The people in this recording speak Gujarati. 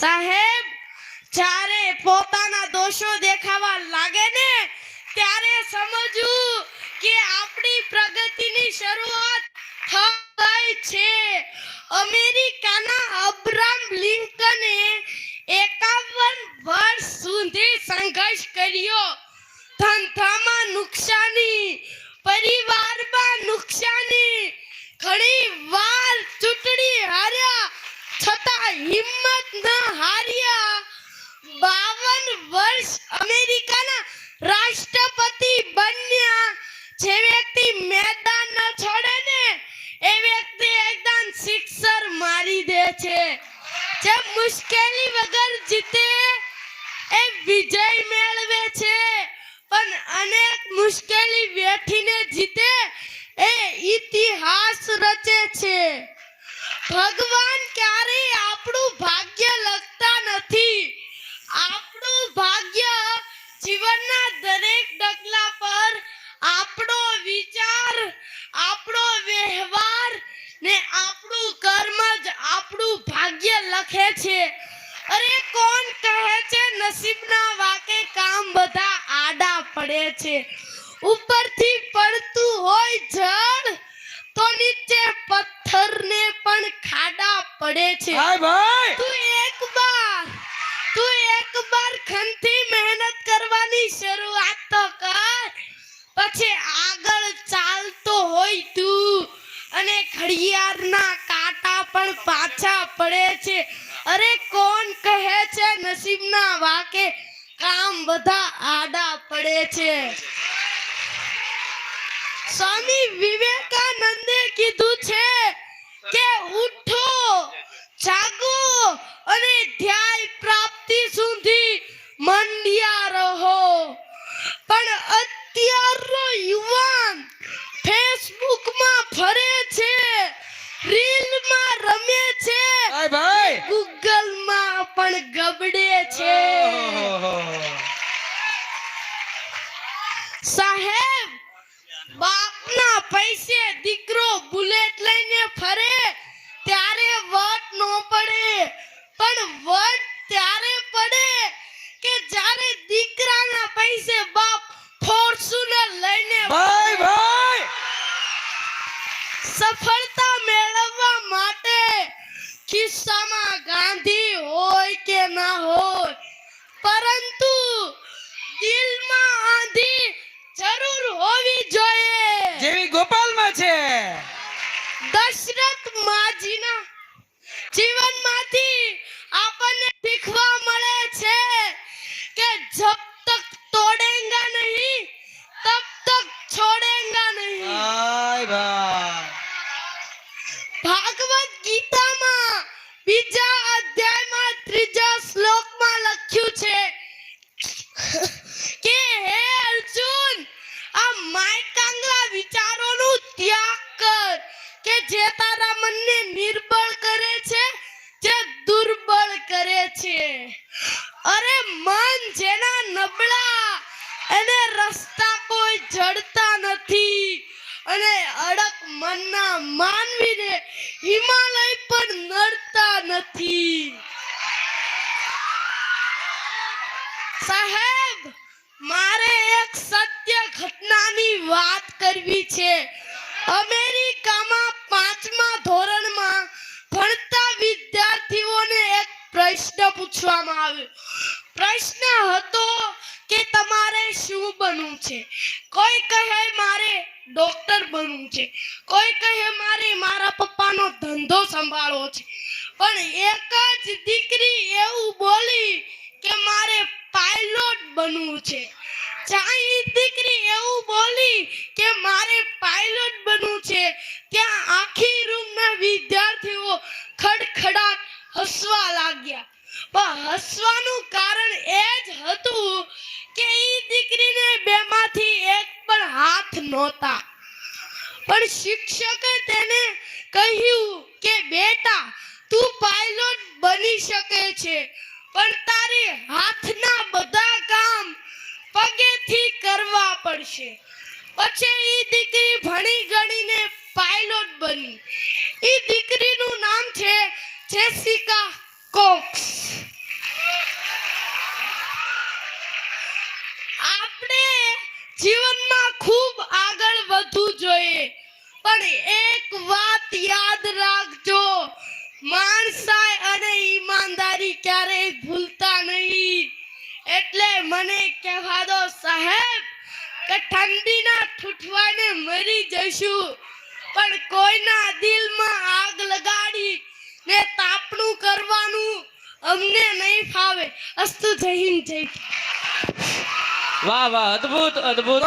સાહેબ, જ્યારે પોતાના દોષો દેખાવા લાગે ને, ત્યારે સમજવું કે આપણી પ્રગતિની શરૂઆત થઈ છે. અમેરિકાના અબ્રામ લિંકને એકાવન વર્ષ સુધી સંઘર્ષ કર્યો. દે છે. જે મુશ્કેલી વગર જીતે એ વિજય મેળવે છે. પણ અનેક મુશ્કેલી વેઠીને જીતે, એ ઇતિહાસ રચે છે. ભગવાન ક્યારેય આપણું ભાગ્ય લખતા નથી. આપણું ભાગ્ય જીવનના દરેક ડગલા પર આપણો વિચાર, આપણો વ્યવહાર ને આપણું કર્મ જ આપણું ભાગ્ય લખે છે. અરે કોણ કહે છે નસીબના વાકે કામ બધા આડા પડે છે. ઉપરથી પડતું હોય જળ તો નીચે પથ્થરને પણ ખાડા પડે છે. હાય ભાઈ! તું એક બાર તું એક બાર ખંતી મહેનત કરવાની શરૂઆત ઘડિયાળના કાંટા પણ પાછા પડે છે. અરે કોણ કહે છે નસીબના વાકે કામ બધા આડા પડે છે. સ્વામી વિવેકાનંદે કીધું છે કે ઉઠો જાગો અને ધ્યેય પ્રાપ્તિ સુધી મંડ્યા રહો પણ અત્યારનો યુવાન ફેસબુકમાં ફરે છે રીલમાં રમે છે હાય ભાઈ ગૂગલમાં ગબડે છે. સાહેબ બાપના પૈસે દીકરો બુલેટ લઈને ફરે ત્યારે વટ નો પડે. પણ વટ ત્યારે પડે કે જ્યારે દીકરાના પૈસે બાપ ફોર્ચ્યુનર લઈને ભાઈ ભાઈ! માટે ખિસ્સામાં ગાંધી હોય કે ના હોય પરંતુ દિલમાં આંધી જરૂર હોવી જોઈએ. જેવી ગોપાલમાં છે. દશરથ માજીના જીવનમાંથી ભાગવત ગીતામાં બીજા અધ્યાયમાં ત્રીજા શ્લોકમાં લખ્યું છે કે, હે અર્જુન, આ માયકાંગલા વિચારોનો ત્યાગ કર કે જે તારા મનને નિર્બળ કરે છે, જે દુર્બળ કરે છે. અરે, મન જેના નબળા, એને રસ્તા કોઈ જડતા નથી. અને અડક મનના માનવીને હિમાલય પણ નડતા નથી. સાહેબ, મારે એક સત્ય ઘટનાની વાત કરવી છે. અમેરિકામાં પાંચમા ધોરણમાં ભણતા વિદ્યાર્થીઓને એક પ્રશ્ન પૂછવામાં આવ્યો. પ્રશ્ન હતો કે તમારે શું બનવું છે? કોઈ કહે મારે ડોક્ટર બનવું છે, કોઈ કહે મારે મારા પપ્પાનો ધંધો સંભાળવો છે, પણ એક જ દીકરી એવું બોલી કે મારે પાયલોટ બનવું છે. જ્યાં દીકરી એવું બોલી કે મારે પાયલોટ બનવું છે, ત્યાં આખી રૂમના વિદ્યાર્થીઓ ખડખડાટ હસવા લાગ્યા. પણ હસવાનું કારણ એ જ હતું નહોતા. પણ શિક્ષકે તેને કહ્યું કે, બેટા, તું પાયલોટ બની શકે છે, પણ તારે હાથના બધા કામ પગેથી કરવા પડશે. પછી એ દીકરી ભણી ગણીને પાયલોટ બની. એ દીકરીનું નામ છે જેસિકા કોક્સ. આપણે જીવનમાં ખૂબ પણ એક વાત યાદ રાખજો. માણસાઈ અને ઈમાનદારી ક્યારેય ભૂલતા નહીં. એટલે મને કહેવા દો સાહેબ કે ઠંડીના ઠૂઠવાને મરી જશું પણ કોઈના દિલમાં આગ લગાડી ને તાપણું કરવાનું અમને નહીં ફાવે. અસ્તુ જય હિન્દ જય વાહ વાહ અદ્ભુત અદ્ભુત